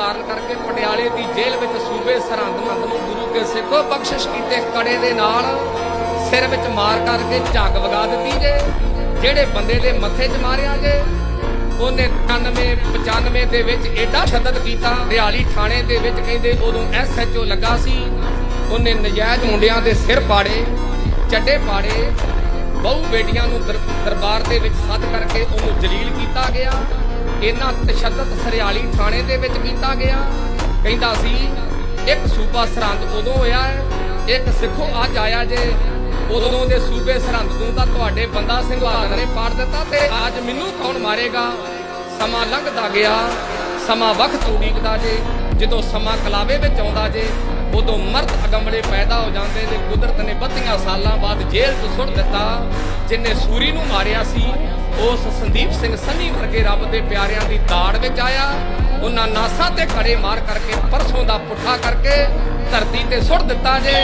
ਤਾਰਨ ਕਰਕੇ ਪਟਿਆਲੇ ਦੀ ਜੇਲ੍ਹ ਵਿੱਚ ਸੂਬੇ ਸਰਹੰਦ ਨੰਦ ਨੂੰ ਗੁਰੂ ਕੇ ਸਿੱਖੋ। ਬਖਸ਼ਿਸ਼ ਕੀਤੇ ਕੜੇ ਦੇ ਨਾਲ ਸਿਰ ਵਿੱਚ ਮਾਰ ਕਰਕੇ ਝੱਗ ਵਗਾ ਦਿੱਤੀ ਜੇ। ਜਿਹੜੇ ਬੰਦੇ ਦੇ ਮੱਥੇ 'ਚ ਮਾਰਿਆ ਜੇ, ਉਹਨੇ 91 95 ਦੇ ਵਿੱਚ ਐਡਾ ਸ਼ਦਤ ਕੀਤਾ। ਰਿਆਲੀ ਥਾਣੇ ਦੇ ਵਿੱਚ ਕਹਿੰਦੇ ਉਦੋਂ ਐਸਐਚਓ ਲੱਗਾ ਸੀ। ਉਹਨੇ ਨਜਾਇਜ਼ ਮੁੰਡਿਆਂ ਦੇ ਸਿਰ ਪਾੜੇ, ਚੱਡੇ ਪਾੜੇ। ਬਹੁ ਬੇਟੀਆਂ ਨੂੰ ਦਰਬਾਰ ਦੇ ਵਿੱਚ ਸੱਦ ਕਰਕੇ ਉਹਨੂੰ ਜਲੀਲ ਕੀਤਾ ਗਿਆ। ਇਹਨਾਂ ਤਸ਼ੱਦਦ ਸਰਿਆਲੀ ਥਾਣੇ ਦੇ ਵਿੱਚ ਕੀਤਾ ਗਿਆ। ਕਹਿੰਦਾ ਸੀ, ਇੱਕ ਸੂਬਾ ਸਰਹੰਦ ਉਦੋਂ ਹੋਇਆ ਹੈ, ਇੱਕ ਸਿੱਖੋ ਅੱਜ ਆਇਆ ਜੇ। ਉਦੋਂ ਦੇ ਸੂਬੇ ਸਰਹੰਦ ਤੋਂ ਤਾਂ ਤੁਹਾਡੇ ਬੰਦਾ ਸਿੰਘ ਬਹਾਦਰ ਨੇ ਪਾੜ ਦਿੱਤਾ ਤੇ ਅੱਜ ਮੈਨੂੰ ਕੌਣ ਮਾਰੇਗਾ? ਸਮਾਂ ਲੰਘਦਾ ਗਿਆ, ਸਮਾਂ ਵਕਤ ਉਡੀਕਦਾ ਜੇ। ਜਦੋਂ ਸਮਾਂ ਕਲਾਵੇ ਵਿੱਚ ਆਉਂਦਾ ਜੇ, ਉਦੋਂ ਮਰਦ ਅਗੰਬਲੇ ਪੈਦਾ ਹੋ ਜਾਂਦੇ ਨੇ। ਕੁਦਰਤ ਨੇ 32 ਸਾਲਾਂ ਬਾਅਦ ਜੇਲ੍ਹ ਚ ਸੁੱਟ ਦਿੱਤਾ, ਜਿਨੇ ਸੂਰੀ ਨੂੰ ਮਾਰਿਆ ਸੀ ਉਸ ਸੰਦੀਪ ਸਿੰਘ ਸੰਨੀ ਵਰਗੇ ਰੱਬ ਦੇ ਪਿਆਰਿਆਂ ਦੀ ਦਾੜ ਵਿੱਚ ਆਇਆ। ਉਹਨਾਂ ਨਾਸਾਂ ਤੇ ਖੜੇ ਮਾਰ ਕਰਕੇ, ਪਰਸੋਂ ਦਾ ਪੁੱਠਾ ਕਰਕੇ ਧਰਤੀ ਤੇ ਸੁੱਟ ਦਿੱਤਾ ਜੇ।